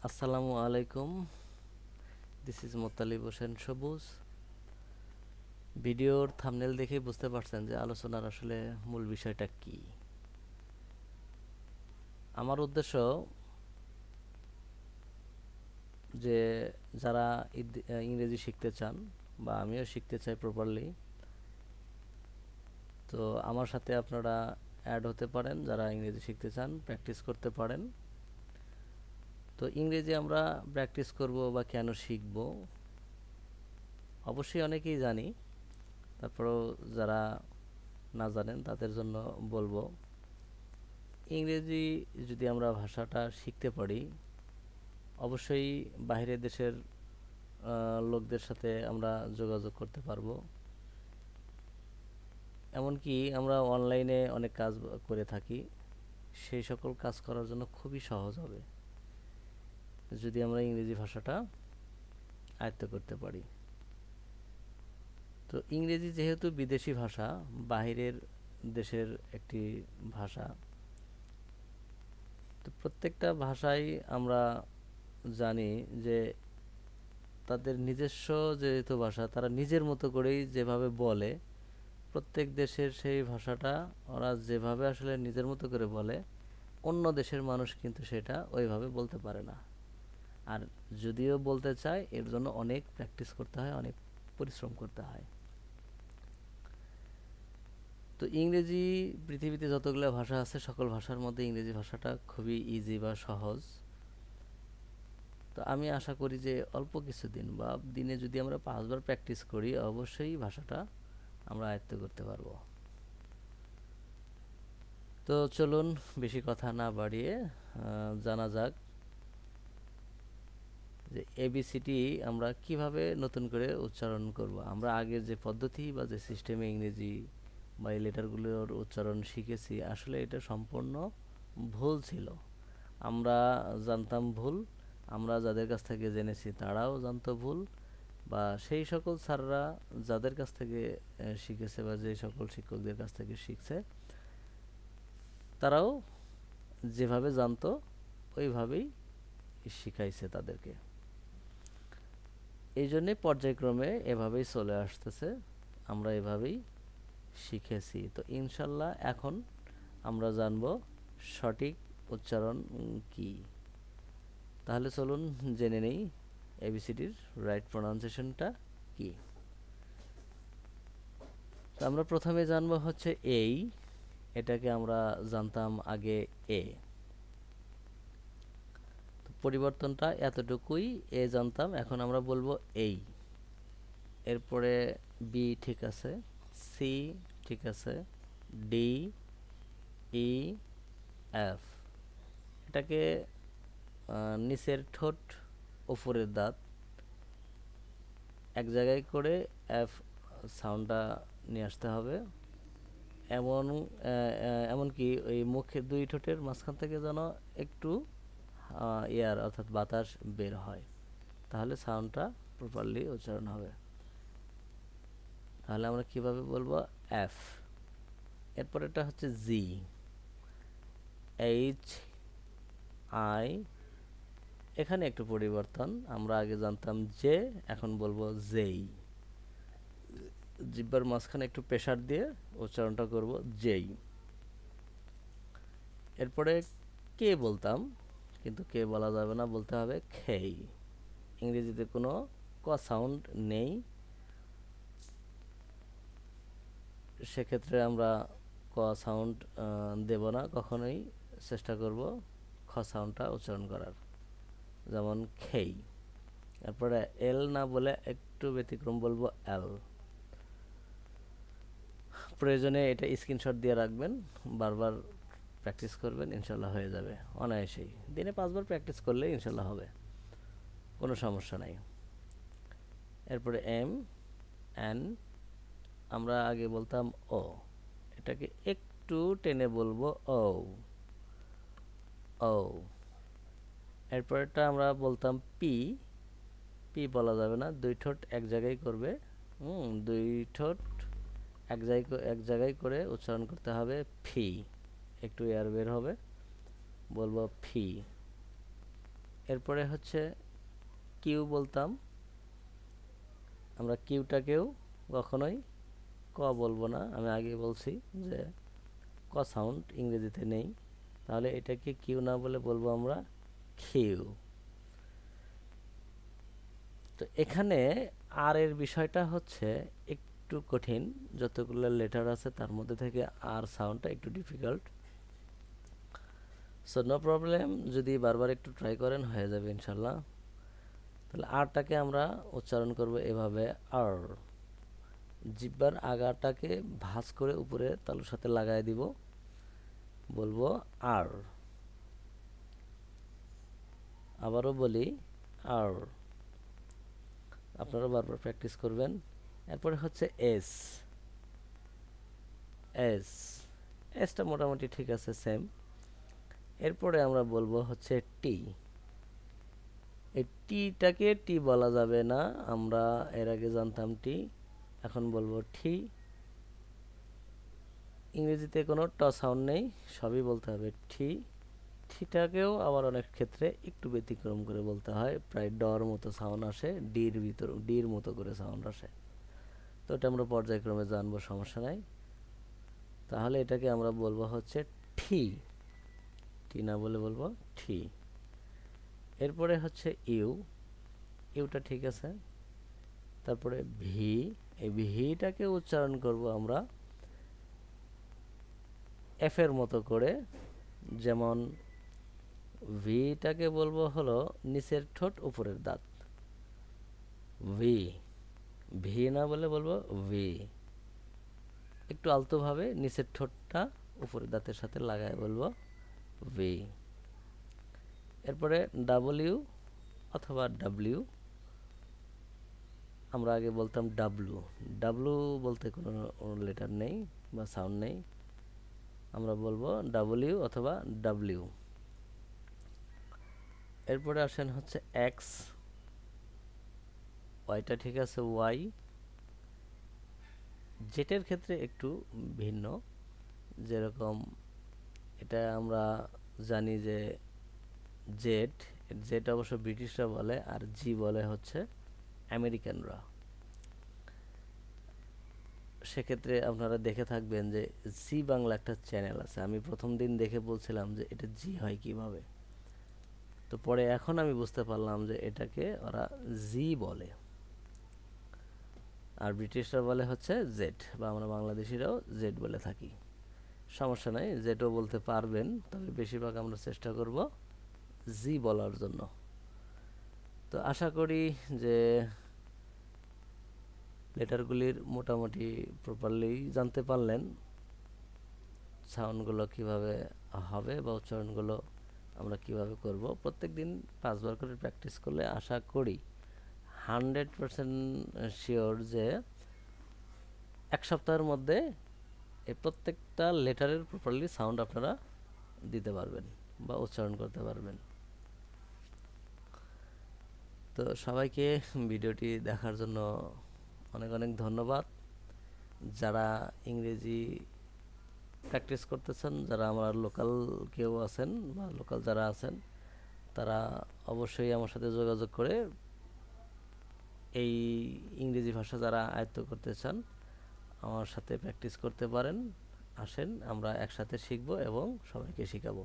আসসালামু আলাইকুম। This is Muttalib Hossain সবুজ ভিডিওর থামনেল দেখেই বুঝতে পারছেন যে আলোচনার আসলে মূল বিষয়টা কি। আমার উদ্দেশ্য যে যারা ইংরেজি শিখতে চান বা আমিও শিখতে চাই প্রপারলি তো আমার সাথে আপনারা অ্যাড হতে পারেন। যারা ইংরেজি শিখতে চান প্র্যাকটিস করতে পারেন। তো ইংরেজি আমরা প্র্যাকটিস করব বা কেন শিখব? অবশ্যই অনেকেই জানি। তারপরেও যারা না জানেন, তাদের জন্য বলব। ইংরেজি যদি আমরা ভাষাটা শিখতে পারি, অবশ্যই বাইরের দেশের লোকদের সাথে আমরা যোগাযোগ করতে পারব। এমনকি আমরা অনলাইনে অনেক কাজ করে থাকি। সেই সকল কাজ করার জন্য খুবই সহজ হবে। যদি আমরা ইংরেজি ভাষাটা আয়ত্ত করতে পারি। তো ইংরেজি যেহেতু বিদেশি ভাষা, বাহিরের দেশের একটি ভাষা, তো প্রত্যেকটা ভাষাই আমরা জানি যে তাদের নিজস্ব যেহেতু ভাষা, তারা নিজের মতো করেই যেভাবে বলে, প্রত্যেক দেশের সেই ভাষাটা ওরা যেভাবে আসলে নিজের মতো করে বলে, অন্য দেশের মানুষ কিন্তু সেটা ওইভাবে বলতে পারে না। আর যদিও বলতে চায় এর জন্য অনেক প্র্যাকটিস করতে হয়, অনেক পরিশ্রম করতে হয়। তো ইংরেজি পৃথিবীতে যতগুলো ভাষা আছে, সকল ভাষার মধ্যে ইংরেজি ভাষাটা খুবই ইজি বা সহজ। তো আমি আশা করি যে অল্প কিছুদিন বা দিনে যদি আমরা পাঁচবার প্র্যাকটিস করি, অবশ্যই ভাষাটা আমরা আয়ত্ত করতে পারব। তো চলুন, বেশি কথা না বাড়িয়ে জানা যাক যে এবিসিটি আমরা কীভাবে নতুন করে উচ্চারণ করব? আমরা আগের যে পদ্ধতি বা যে সিস্টেমে ইংরেজি বা এই লেটারগুলোর উচ্চারণ শিখেছি, আসলে এটা সম্পূর্ণ ভুল ছিল। আমরা জানতাম ভুল, আমরা যাদের কাছ থেকে জেনেছি তারাও জানতো ভুল বা সেই সকল স্যাররা যাদের কাছ থেকে শিখেছে বা যে সকল শিক্ষকদের কাছ থেকে শিখছে, তারাও যেভাবে জানতো, ওইভাবেই শিখাইছে তাদেরকে। এই জন্যে পর্যায়ক্রমে এভাবেই চলে আসতেছে। আমরা এভাবেই শিখেছি। তো ইনশাল্লাহ এখন আমরা জানব সঠিক উচ্চারণ কি। তাহলে চলুন জেনে নেই এবিসিডির রাইট প্রনাউন্সিয়েশনটা কি। তো আমরা প্রথমে জানব হচ্ছে এই, এটাকে আমরা জানতাম আগে এ। পরিবর্তনটা এতটুকুই, এ জানতাম। এখন আমরা বলব এই। এরপরে বি ঠিক আছে সি ঠিক আছে ডি ই এফ এটাকে নিচের ঠোঁট ওপরের দাঁত। এক জায়গায় করে এফ সাউন্ডটা নিয়ে আসতে হবে। এমন এমনকি ওই মুখের দুই ঠোঁটের মাঝখান থেকে যেন একটু এয়ার অর্থাৎ বাতাস বের হয়। তাহলে সাউন্ডটা প্রপারলি উচ্চারণ হবে। তাহলে আমরা কীভাবে বলব? এফ এরপর এরপরেরটা হচ্ছে জি এইচ আই এখানে একটু পরিবর্তন। আমরা আগে জানতাম যে এখন বলব জেই জিব্বার মাঝখানে একটু প্রেশার দিয়ে উচ্চারণটা করব জেই এরপরে কে বলতাম। কিন্তু কে বলা যাবে না, বলতে হবে খেই। ইংরেজিতে কোনো ক সাউন্ড নেই। সেক্ষেত্রে আমরা ক সাউন্ড দেব না, কখনোই চেষ্টা করব খ সাউন্ডটা উচ্চারণ করার। যেমন খেই। তারপরে এল না বলে একটু ব্যতিক্রম বলব এল। প্রয়োজনে এটা স্ক্রিনশট দিয়ে রাখবেন, বারবার প্র্যাকটিস করবেন ইনশাল্লাহ হয়ে যাবে, অনায়াসেই। দিনে পাঁচবার প্র্যাকটিস করলে ইনশাল্লাহ হবে, কোনো সমস্যা নাই। এরপরে এম, এন, আমরা আগে বলতাম ও, এটাকে একটু টেনে বলব ও ও। এরপরেরটা আমরা বলতাম পি পি বলা যাবে না, দুই ঠোঁট এক জায়গায় করবে, হুম, দুই ঠোঁট এক জায়গায় এক জায়গায় করে উচ্চারণ করতে হবে ফি। একটু এয়ার বের হবে। বলব ফি এরপরে হচ্ছে কিউ বলতাম। আমরা কিউটাকেও কখনোই ক বলব না। আমি আগে বলছি যে ক সাউন্ড ইংরেজিতে নেই। তাহলে এটাকে কিউ না বলে বলব আমরা খিউ তো এখানে আর এর বিষয়টা হচ্ছে একটু কঠিন। যতগুলো লেটার আছে তার মধ্যে থেকে আর সাউন্ডটা একটু ডিফিকাল্ট সো নো প্রবলেম যদি বারবার একটু ট্রাই করেন, হয়ে যাবে ইনশাল্লাহ তাহলে আরটাকে আমরা উচ্চারণ করব এভাবে, আর। জিব্বার আগাটাকে ভাঁজ করে উপরে তালুর সাথে লাগাই দিব। বলব আর। আবারও বলি, আর। আপনারা বারবার প্র্যাকটিস করবেন। এরপরে হচ্ছে এস এস এসটা মোটামুটি ঠিক আছে সেম এরপরে আমরা বলব হচ্ছে টি এই টিটাকে টি বলা যাবে না, আমরা এর আগে জানতাম টি এখন বলব ঠি ইংরেজিতে কোনো ট সাউন্ড নেই, সবই বলতে হবে ঠি ঠিটাকেও আবার অনেক ক্ষেত্রে একটু ব্যতিক্রম করে বলতে হয়, প্রায় ডর মতো সাউন্ড আসে ডির ভিতর ডির মতো করে সাউন্ড আসে। তো এটা আমরা পর্যায়ক্রমে জানব, সমস্যা নাই। তাহলে এটাকে আমরা বলব হচ্ছে ঠি টি না বলে বলব ঠি এরপরে হচ্ছে ইউ। ইউটা ঠিক আছে। তারপরে ভি। এই ভিটাকে উচ্চারণ করব আমরা এফ এর মতো করে। যেমন ভিটাকে বলব হলো নিচের ঠোঁট উপরের দাঁত। ভি। ভি না বলে বলব ভি। একটু আলতোভাবে নিচের ঠোঁটটা উপরের দাঁতের সাথে লাগায় বলব। ভি এরপরে ডাব্লিউ অথবা ডাব্লিউ আমরা আগে বলতাম ডাব্লু ডাব্লু বলতে কোনো লেটার নেই বা সাউন্ড নেই। আমরা বলব ডাব্লিউ অথবা ডাব্লিউ এরপরে আসেন হচ্ছে এক্স ওয়াইটা ঠিক আছে ওয়াই জেটের ক্ষেত্রে একটু ভিন্ন। যেরকম এটা আমরা জানি যে জেট জেট অবশ্য ব্রিটিশরা বলে আর জি বলে হচ্ছে আমেরিকানরা। সেক্ষেত্রে আপনারা দেখে থাকবেন যে জি বাংলা একটা চ্যানেল আছে। আমি প্রথম দিন দেখে বলছিলাম যে এটা জি হয় কীভাবে। তো পরে এখন আমি বুঝতে পারলাম যে এটাকে ওরা জি বলে। আর ব্রিটিশরা বলে হচ্ছে জেড বা আমরা বাংলাদেশিরাও জেড বলে থাকি। সমস্যা নাই জেডও বলতে পারবেন, তবে বেশিরভাগ আমরা চেষ্টা করব জি বলার জন্য। তো আশা করি যে লেটারগুলির মোটামুটি প্রপারলি জানতে পারলেন সাউন্ডগুলো কীভাবে হবে বা উচ্চারণগুলো আমরা কীভাবে করব। প্রত্যেক দিন পাঁচবার করে প্র্যাকটিস করলে আশা করি হান্ড্রেড পারসেন্ট শিওর যে এক সপ্তাহের মধ্যে এই প্রত্যেকটা লেটারের প্রপারলি সাউন্ড আপনারা দিতে পারবেন বা উচ্চারণ করতে পারবেন। তো সবাইকে ভিডিওটি দেখার জন্য অনেক অনেক ধন্যবাদ। যারা ইংরেজি প্র্যাকটিস করতেছেন, যারা আমার লোকাল কেউ আছেন বা লোকাল যারা আছেন, তারা অবশ্যই আমার সাথে যোগাযোগ করে এই ইংরেজি ভাষা যারা আয়ত্ত করতে চান আমার সাথে প্র্যাকটিস করতে পারেন আসেন আমরা একসাথে শিখব এবং সবাইকে শেখাবো।